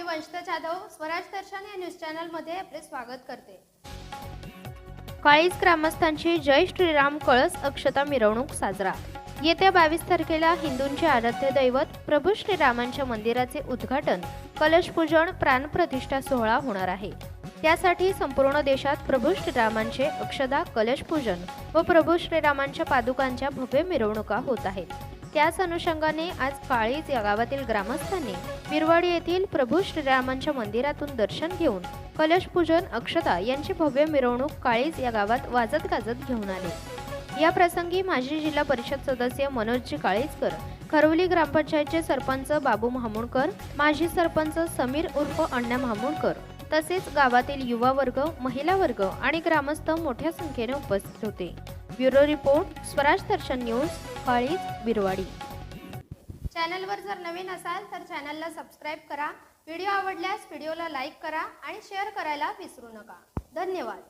मी वंशता जाधव स्वराज दर्शन या न्यूज चॅनलमध्ये आपले स्वागत करते. काळीज ग्रामस्थांची जय श्रीराम कळस अक्षता मिरवणूक साजरा. येत्या बावीस तारखेला हिंदूंचे आराध्य दैवत प्रभू श्रीरामांच्या मंदिराचे उद्घाटन कलशपूजन प्राणप्रतिष्ठा सोहळा होणार आहे. त्यासाठी संपूर्ण देशात प्रभू श्रीरामांचे अक्षदा कलशपूजन व प्रभू श्रीरामांच्या पादुकांच्या भव्य मिरवणुका होत आहेत. त्याच अनुषंगाने आज काळीज या गावातील ग्रामस्थांनी बिरवाडी येथील प्रभू श्रीरामांच्या मंदिरातून दर्शन घेऊन कलशपूजन अक्षता यांची भव्य मिरवणूक काळीज या गावात वाजत गाजत घेऊन आले. या प्रसंगी माजी जिल्हा परिषद सदस्य मनोजजी काळीजकर खरवली ग्रामपंचायतचे सरपंच बाबू महामुणकर माजी सरपंच समीर उर्फ अण्णा महामुणकर तसेच गावातील युवा वर्ग महिला वर्ग आणि ग्रामस्थ मोठ्या संख्येने उपस्थित होते. Bureau report Swaraj Darshan news काळीज बिरवाडी. चॅनलवर जर नवीन असाल तर चॅनलला सबस्क्राईब करा. व्हिडिओ आवडल्यास व्हिडिओला लाईक करा आणि शेअर करायला विसरू नका. धन्यवाद.